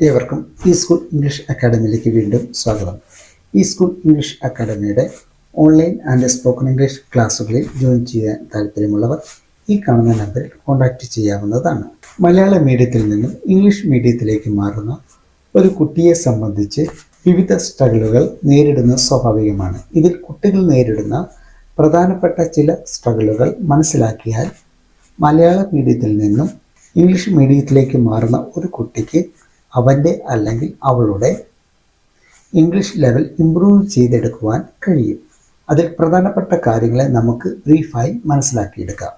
ഏവർക്കും ഈ school English അക്കാഡമിയിലേക്ക് വീണ്ടും സ്വാഗതം. ഈ സ്കൂൾ ഇംഗ്ലീഷ് അക്കാഡമിയുടെ ഓൺലൈൻ ആൻഡ് സ്പോക്കൺ ഇംഗ്ലീഷ് ക്ലാസ്സുകളിൽ ജോയിൻ ചെയ്യാൻ താല്പര്യമുള്ളവർ ഈ കാണുന്ന നമ്പറിൽ കോൺടാക്റ്റ് ചെയ്യാവുന്നതാണ്. മലയാള മീഡിയത്തിൽ നിന്നും ഇംഗ്ലീഷ് മീഡിയത്തിലേക്ക് മാറുന്ന ഒരു കുട്ടിയെ സംബന്ധിച്ച് വിവിധ സ്ട്രഗിളുകൾ നേരിടുന്നത് സ്വാഭാവികമാണ്. ഇതിൽ കുട്ടികൾ നേരിടുന്ന പ്രധാനപ്പെട്ട ചില സ്ട്രഗിളുകൾ മനസ്സിലാക്കിയാൽ മലയാള മീഡിയത്തിൽ നിന്നും ഇംഗ്ലീഷ് മീഡിയത്തിലേക്ക് മാറുന്ന ഒരു കുട്ടിക്ക് അവന്റെ അല്ലെങ്കിൽ അവളുടെ ഇംഗ്ലീഷ് ലെവൽ ഇമ്പ്രൂവ് ചെയ്തെടുക്കുവാൻ കഴിയും. അതിൽ പ്രധാനപ്പെട്ട കാര്യങ്ങളെ നമുക്ക് ബ്രീഫായി മനസ്സിലാക്കിയെടുക്കാം.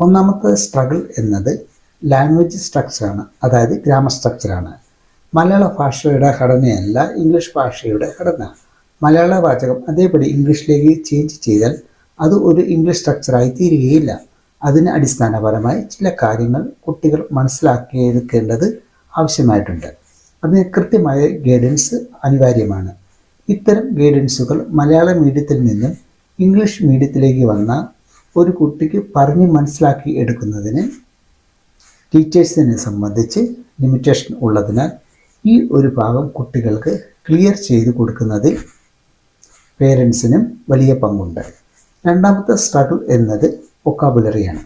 ഒന്നാമത്തെ സ്ട്രഗിൾ എന്നത് ലാംഗ്വേജ് സ്ട്രക്ചറാണ് അതായത് ഗ്രാമർ സ്ട്രക്ചറാണ് മലയാള ഭാഷയുടെ ഘടനയല്ല ഇംഗ്ലീഷ് ഭാഷയുടെ ഘടന. മലയാള വാചകം അതേപടി ഇംഗ്ലീഷിലേക്ക് ചേഞ്ച് ചെയ്താൽ അത് ഒരു ഇംഗ്ലീഷ് സ്ട്രക്ചറായി തീരുകയില്ല. അതിന് അടിസ്ഥാനപരമായി ചില കാര്യങ്ങൾ കുട്ടികൾ മനസ്സിലാക്കിയെടുക്കേണ്ടത് ആവശ്യമായിട്ടുണ്ട്. അതിന് കൃത്യമായ ഗൈഡൻസ് അനിവാര്യമാണ്. ഇത്തരം ഗൈഡൻസുകൾ മലയാള മീഡിയത്തിൽ നിന്നും ഇംഗ്ലീഷ് മീഡിയത്തിലേക്ക് വന്ന ഒരു കുട്ടിക്ക് പറഞ്ഞ് മനസ്സിലാക്കി എടുക്കുന്നതിന് ടീച്ചേഴ്സിനെ സംബന്ധിച്ച് ലിമിറ്റേഷൻ ഉള്ളതിനാൽ ഈ ഒരു ഭാഗം കുട്ടികൾക്ക് ക്ലിയർ ചെയ്ത് കൊടുക്കുന്നതിൽ പേരൻസിനും വലിയ പങ്കുണ്ട്. രണ്ടാമത്തെ സ്ട്രഗിൾ എന്നത് വൊക്കാബുലറിയാണ്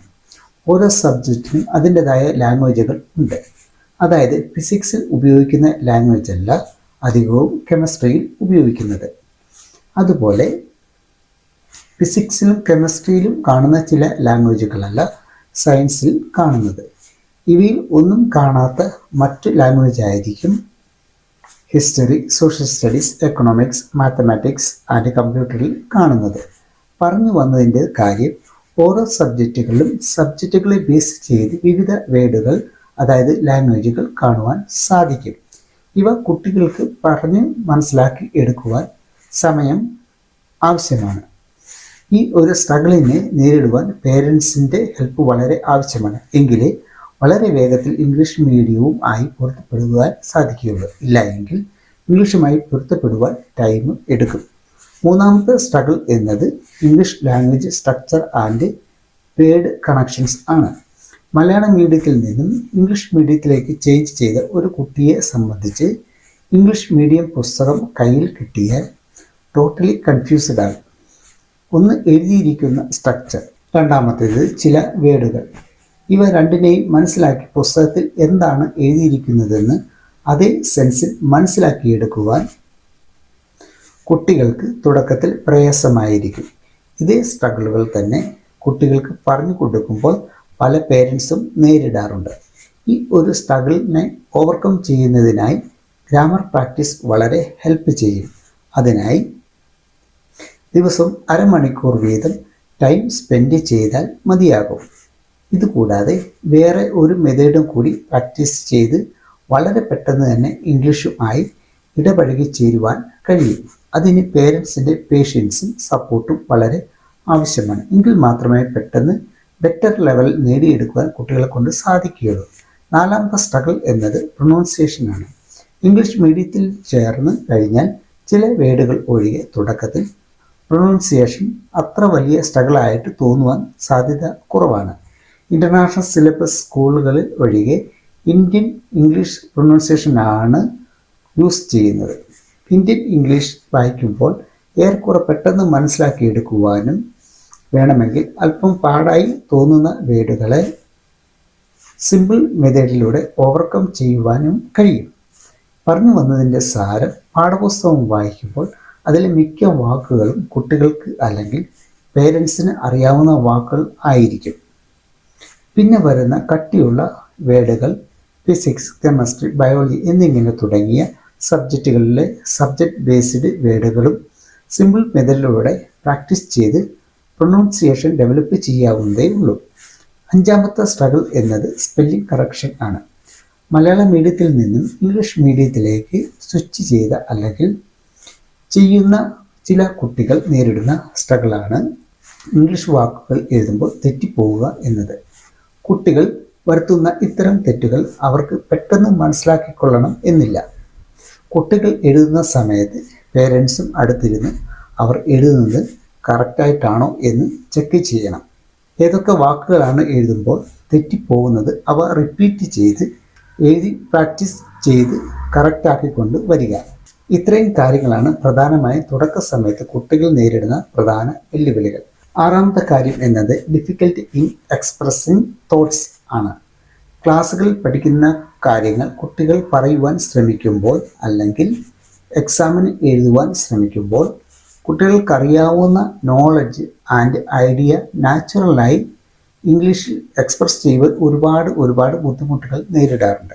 ഓരോ സബ്ജക്റ്റിനും അതിന്റെതായ ലാംഗ്വേജുകൾ ഉണ്ട്. അതായത് ഫിസിക്സിൽ ഉപയോഗിക്കുന്ന ലാംഗ്വേജ് അല്ല അധികവും കെമിസ്ട്രിയിൽ ഉപയോഗിക്കുന്നത്. അതുപോലെ ഫിസിക്സിലും കെമിസ്ട്രിയിലും കാണുന്ന ചില ലാംഗ്വേജുകളല്ല സയൻസിൽ കാണുന്നത്. ഇവയിൽ ഒന്നും കാണാത്ത മറ്റു ലാംഗ്വേജ് ആയിരിക്കും history social studies economics mathematics and കമ്പ്യൂട്ടറിൽ കാണുന്നത്. പറഞ്ഞു വന്നതിന്റെ കാര്യം ഓരോ സബ്ജക്റ്റുകളിലും സബ്ജക്റ്റുകളെ ബേസ് ചെയ്ത് വിവിധ വേർഡുകൾ അതായത് ലാംഗ്വേജുകൾ കാണുവാൻ സാധിക്കും. ഇവ കുട്ടികൾക്ക് പറഞ്ഞ് മനസ്സിലാക്കി എടുക്കുവാൻ സമയം ആവശ്യമാണ്. ഈ ഒരു സ്ട്രഗിളിനെ നേരിടുവാൻ പേരൻസിന്റെ ഹെൽപ്പ് വളരെ ആവശ്യമാണ്. എങ്കിലേ വളരെ വേഗത്തിൽ ഇംഗ്ലീഷ് മീഡിയവും ആയി പൊരുത്തപ്പെടുവാൻ സാധിക്കുകയുള്ളൂ. ഇല്ല എങ്കിൽ ഇംഗ്ലീഷുമായി പൊരുത്തപ്പെടുവാൻ ടൈം എടുക്കും. മൂന്നാമത്തെ സ്ട്രഗിൾ എന്നത് English language structure and paid connections ആണ്. മലയാളം മീഡിയത്തിൽ നിന്നും ഇംഗ്ലീഷ് മീഡിയത്തിലേക്ക് ചേഞ്ച് ചെയ്ത ഒരു കുട്ടിയെ സംബന്ധിച്ച് ഇംഗ്ലീഷ് മീഡിയം പുസ്തകം കയ്യിൽ കിട്ടിയാൽ ടോട്ടലി കൺഫ്യൂസ്ഡ് ആണ്. ഒന്ന് എഴുതിയിരിക്കുന്ന സ്ട്രക്ചർ രണ്ടാമത്തേത് ചില വേർഡുകൾ. ഇവ രണ്ടിനെയും മനസ്സിലാക്കി പുസ്തകത്തിൽ എന്താണ് എഴുതിയിരിക്കുന്നതെന്ന് അതേ സെൻസിൽ മനസ്സിലാക്കിയെടുക്കുവാൻ കുട്ടികൾക്ക് തുടക്കത്തിൽ പ്രയാസമായിരിക്കും. ഇതേ സ്ട്രഗിളുകൾ തന്നെ കുട്ടികൾക്ക് പറഞ്ഞു കൊടുക്കുമ്പോൾ പല പേരൻസും നേരിടാറുണ്ട്. ഈ ഒരു സ്ട്രഗിളിനെ ഓവർകം ചെയ്യുന്നതിനായി ഗ്രാമർ പ്രാക്ടീസ് വളരെ ഹെൽപ്പ് ചെയ്യും. അതിനായി ദിവസം അരമണിക്കൂർ വീതം ടൈം സ്പെൻഡ് ചെയ്താൽ മതിയാകും. ഇതുകൂടാതെ വേറെ ഒരു മെത്തേഡും കൂടി പ്രാക്ടീസ് ചെയ്ത് വളരെ പെട്ടെന്ന് തന്നെ ഇംഗ്ലീഷുമായി ഇടപഴകി ചേരുവാൻ കഴിയും. അതിന് പേരൻസിന്റെ പേഷ്യൻസും സപ്പോർട്ടും വളരെ ആവശ്യമാണ്. എങ്കിൽ മാത്രമേ പെട്ടെന്ന് ബെറ്റർ ലെവൽ നേടിയെടുക്കുവാൻ കുട്ടികളെ കൊണ്ട് സാധിക്കുകയുള്ളൂ. നാലാമത്തെ സ്ട്രഗിൾ എന്നത് പ്രൊണൗൺസിയേഷനാണ് ഇംഗ്ലീഷ് മീഡിയത്തിൽ ചേർന്ന് കഴിഞ്ഞാൽ ചില വേഡുകൾ ഒഴികെ തുടക്കത്തിൽ പ്രൊണൗൺസിയേഷൻ അത്ര വലിയ സ്ട്രഗിളായിട്ട് തോന്നുവാൻ സാധ്യത കുറവാണ്. ഇന്റർനാഷണൽ സിലബസ് സ്കൂളുകളിൽ ഒഴികെ ഇന്ത്യൻ ഇംഗ്ലീഷ് പ്രൊണൗൺസിയേഷനാണ് യൂസ് ചെയ്യുന്നത്. ഇന്ത്യൻ ഇംഗ്ലീഷ് വായിക്കുമ്പോൾ ഏറെക്കുറെ പെട്ടെന്ന് മനസ്സിലാക്കിയെടുക്കുവാനും വേണമെങ്കിൽ അല്പം പാടായി തോന്നുന്ന വേഡുകളെ സിമ്പിൾ മെത്തേഡിലൂടെ ഓവർകം ചെയ്യുവാനും കഴിയും. പറഞ്ഞു വന്നതിന്റെ സാരം പാഠപുസ്തകം വായിക്കുമ്പോൾ അതിലെ മിക്ക വാക്കുകളും കുട്ടികൾക്ക് അല്ലെങ്കിൽ പേരൻസിന് അറിയാവുന്ന വാക്കുകൾ ആയിരിക്കും. പിന്നെ വരുന്ന കട്ടിയുള്ള വേഡുകൾ ഫിസിക്സ് കെമിസ്ട്രി ബയോളജി എന്നിങ്ങനെ തുടങ്ങിയ സബ്ജക്റ്റുകളിലെ സബ്ജക്റ്റ് ബേസ്ഡ് വേഡുകളും സിമ്പിൾ മെത്തഡിലൂടെ പ്രാക്ടീസ് ചെയ്ത് പ്രൊണൗൺസിയേഷൻ ഡെവലപ്പ് ചെയ്യാവുന്നതേ ഉള്ളൂ. അഞ്ചാമത്തെ സ്ട്രഗിൾ എന്നത് സ്പെല്ലിംഗ് കറക്ഷൻ ആണ്. മലയാള മീഡിയത്തിൽ നിന്നും ഇംഗ്ലീഷ് മീഡിയത്തിലേക്ക് സ്വിച്ച് ചെയ്ത അല്ലെങ്കിൽ ചെയ്യുന്ന ചില കുട്ടികൾ നേരിടുന്ന സ്ട്രഗിളാണ് ഇംഗ്ലീഷ് വാക്കുകൾ എഴുതുമ്പോൾ തെറ്റിപ്പോവുക എന്നത്. കുട്ടികൾ വരുത്തുന്ന ഇത്തരം തെറ്റുകൾ അവർക്ക് പെട്ടെന്ന് മനസ്സിലാക്കിക്കൊള്ളണം എന്നില്ല. കുട്ടികൾ എഴുതുന്ന സമയത്ത് പേരൻസും അടുത്തിരുന്ന് അവർ എഴുതുന്നത് കറക്റ്റായിട്ടാണോ എന്ന് ചെക്ക് ചെയ്യണം. ഏതൊക്കെ വാക്കുകളാണ് എഴുതുമ്പോൾ തെറ്റിപ്പോകുന്നത് അവ റിപ്പീറ്റ് ചെയ്ത് എഴുതി പ്രാക്ടീസ് ചെയ്ത് കറക്റ്റാക്കിക്കൊണ്ട് വരിക. ഇത്രയും കാര്യങ്ങളാണ് പ്രധാനമായും തുടക്ക സമയത്ത് കുട്ടികൾ നേരിടുന്ന പ്രധാന വെല്ലുവിളികൾ. ആറാമത്തെ കാര്യം എന്നത് ഡിഫിക്കൽട്ടി ഇൻ എക്സ്പ്രസിങ് തോട്ട്സ് ആണ്. ക്ലാസ്സുകളിൽ പഠിക്കുന്ന കാര്യങ്ങൾ കുട്ടികൾ പറയുവാൻ ശ്രമിക്കുമ്പോൾ അല്ലെങ്കിൽ എക്സാമിന് എഴുതുവാൻ ശ്രമിക്കുമ്പോൾ കുട്ടികൾക്കറിയാവുന്ന നോളജ് ആൻഡ് ഐഡിയ നാച്ചുറലായി ഇംഗ്ലീഷിൽ എക്സ്പ്രസ് ചെയ്യുവാൻ ഒരുപാട് ഒരുപാട് ബുദ്ധിമുട്ടുകൾ നേരിടാറുണ്ട്.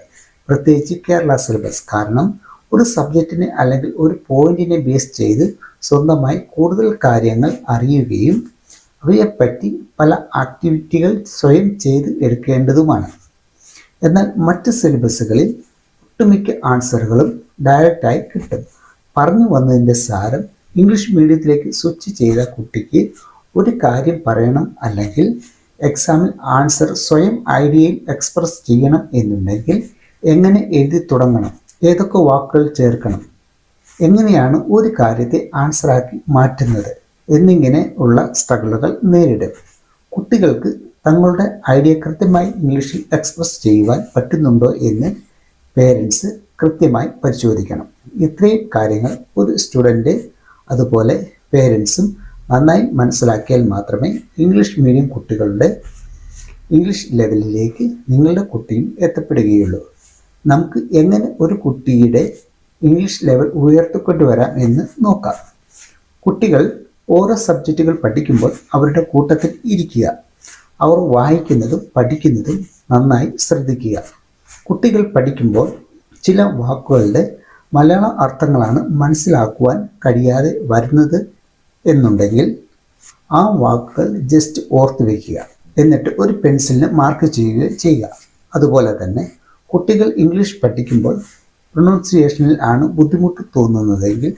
പ്രത്യേകിച്ച് കേരള സിലബസ് കാരണം ഒരു സബ്ജക്റ്റിനെ അല്ലെങ്കിൽ ഒരു പോയിന്റിനെ ബേസ് ചെയ്ത് സ്വന്തമായി കൂടുതൽ കാര്യങ്ങൾ അറിയുകയും അവയെപ്പറ്റി പല ആക്ടിവിറ്റികൾ സ്വയം ചെയ്ത് എടുക്കേണ്ടതുമാണ്. എന്നാൽ മറ്റ് സിലബസുകളിൽ ഒട്ടുമിക്ക ആൻസറുകളും ഡയറക്റ്റായി കിട്ടും. പറഞ്ഞു വന്നതിന്റെ സാരം ഇംഗ്ലീഷ് മീഡിയത്തിലേക്ക് സ്വിച്ച് ചെയ്ത കുട്ടിക്ക് ഒരു കാര്യം പറയണം അല്ലെങ്കിൽ എക്സാമിൽ ആൻസർ സ്വയം ഐഡിയയിൽ എക്സ്പ്രസ് ചെയ്യണം എന്നുണ്ടെങ്കിൽ എങ്ങനെ എഴുതി തുടങ്ങണം? ഏതൊക്കെ വാക്കുകൾ ചേർക്കണം? എങ്ങനെയാണ് ഒരു കാര്യത്തെ ആൻസറാക്കി മാറ്റുന്നത്? എന്നിങ്ങനെ ഉള്ള സ്ട്രഗിളുകൾ നേരിടും. കുട്ടികൾക്ക് തങ്ങളുടെ ഐഡിയ കൃത്യമായി ഇംഗ്ലീഷിൽ എക്സ്പ്രസ് ചെയ്യുവാൻ പറ്റുന്നുണ്ടോ എന്ന് പേരൻസ് കൃത്യമായി പരിശോധിക്കണം. ഇത്രയും കാര്യങ്ങൾ ഒരു സ്റ്റുഡന്റ് അതുപോലെ പേരൻസും നന്നായി മനസ്സിലാക്കിയാൽ മാത്രമേ ഇംഗ്ലീഷ് മീഡിയം കുട്ടികളുടെ ഇംഗ്ലീഷ് ലെവലിലേക്ക് നിങ്ങളുടെ കുട്ടിയും എത്തപ്പെടുകയുള്ളൂ. നമുക്ക് എങ്ങനെ ഒരു കുട്ടിയുടെ ഇംഗ്ലീഷ് ലെവൽ ഉയർത്തിക്കൊണ്ടുവരാം എന്ന് നോക്കാം. കുട്ടികൾ ഓരോ സബ്ജക്റ്റുകൾ പഠിക്കുമ്പോൾ അവരുടെ കൂട്ടത്തിൽ ഇരിക്കുക. അവർ വായിക്കുന്നതും പഠിക്കുന്നതും നന്നായി ശ്രദ്ധിക്കുക. കുട്ടികൾ പഠിക്കുമ്പോൾ ചില വാക്കുകളുടെ മലയാള അർത്ഥങ്ങളാണ് മനസ്സിലാക്കുവാൻ കഴിയാതെ വരുന്നത് എന്നുണ്ടെങ്കിൽ ആ വാക്കുകൾ ജസ്റ്റ് ഓർത്ത് വയ്ക്കുക എന്നിട്ട് ഒരു പെൻസിലിന് മാർക്ക് ചെയ്യുക ചെയ്യുക. അതുപോലെ തന്നെ കുട്ടികൾ ഇംഗ്ലീഷ് പഠിക്കുമ്പോൾ പ്രൊണൗൺസിയേഷനിൽ ആണ് ബുദ്ധിമുട്ട് തോന്നുന്നതെങ്കിൽ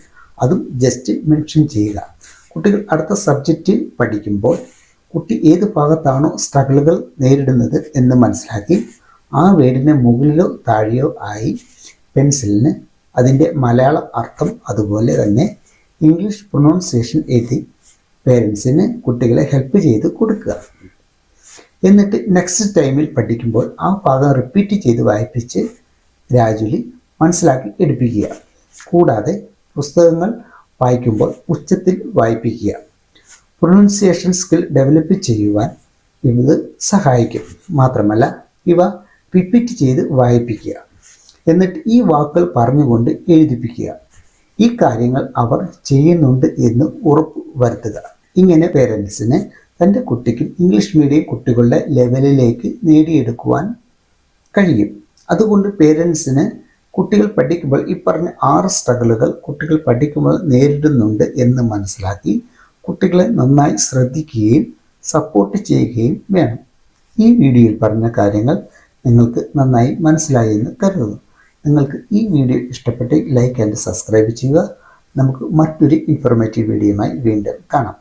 അതും ജസ്റ്റ് മെൻഷൻ ചെയ്യുക. കുട്ടികൾ അടുത്ത സബ്ജക്റ്റ് പഠിക്കുമ്പോൾ കുട്ടി ഏത് ഭാഗത്താണോ സ്ട്രഗിളുകൾ നേരിടുന്നത് എന്ന് മനസ്സിലാക്കി ആ വേടിന് മുകളിലോ താഴെയോ ആയി പെൻസിലിന് അതിന്റെ മലയാള അർത്ഥം അതുപോലെ തന്നെ ഇംഗ്ലീഷ് പ്രൊണൗൺസിയേഷൻ എഴുതി പേരൻസിന് കുട്ടികളെ ഹെൽപ്പ് ചെയ്ത് കൊടുക്കുക. എന്നിട്ട് നെക്സ്റ്റ് ടൈമിൽ പഠിക്കുമ്പോൾ ആ ഭാഗം റിപ്പീറ്റ് ചെയ്ത് വായിപ്പിച്ച് രാജുലി മനസ്സിലാക്കി എടുപ്പിക്കുക. കൂടാതെ പുസ്തകങ്ങൾ വായിക്കുമ്പോൾ ഉച്ചത്തിൽ വായിപ്പിക്കുക. പ്രൊണൗൺസിയേഷൻ സ്കിൽ ഡെവലപ്പ് ചെയ്യുവാൻ ഇത് സഹായിക്കും. മാത്രമല്ല ഇവ റിപ്പീറ്റ് ചെയ്ത് വായിപ്പിക്കുക. എന്നിട്ട് ഈ വാക്കുകൾ പറഞ്ഞുകൊണ്ട് എഴുതിപ്പിക്കുക. ഈ കാര്യങ്ങൾ അവർ ചെയ്യുന്നുണ്ട് എന്ന് ഉറപ്പ് വരുത്തുക. ഇങ്ങനെ പേരൻസിന് തന്റെ കുട്ടിക്കും ഇംഗ്ലീഷ് മീഡിയം കുട്ടികളുടെ ലെവലിലേക്ക് നേടിയെടുക്കുവാൻ കഴിയും. അതുകൊണ്ട് പേരൻസിന് കുട്ടികൾ പഠിക്കുമ്പോൾ ഈ പറഞ്ഞ ആറ് സ്ട്രഗിളുകൾ കുട്ടികൾ പഠിക്കുമ്പോൾ നേരിടുന്നുണ്ട് എന്ന് മനസ്സിലാക്കി കുട്ടികളെ നന്നായി ശ്രദ്ധിക്കുകയും സപ്പോർട്ട് ചെയ്യുകയും വേണം. ഈ വീഡിയോയിൽ പറഞ്ഞ കാര്യങ്ങൾ നിങ്ങൾക്ക് നന്നായി മനസ്സിലായി എന്ന് കരുതുന്നു. നിങ്ങൾക്ക് ഈ വീഡിയോ ഇഷ്ടപ്പെട്ടെങ്കിൽ ലൈക്ക് ആൻഡ് സബ്സ്ക്രൈബ് ചെയ്യുക. നമുക്ക് മറ്റൊരു ഇൻഫോർമേറ്റീവ് വീഡിയോയുമായി വീണ്ടും കാണാം.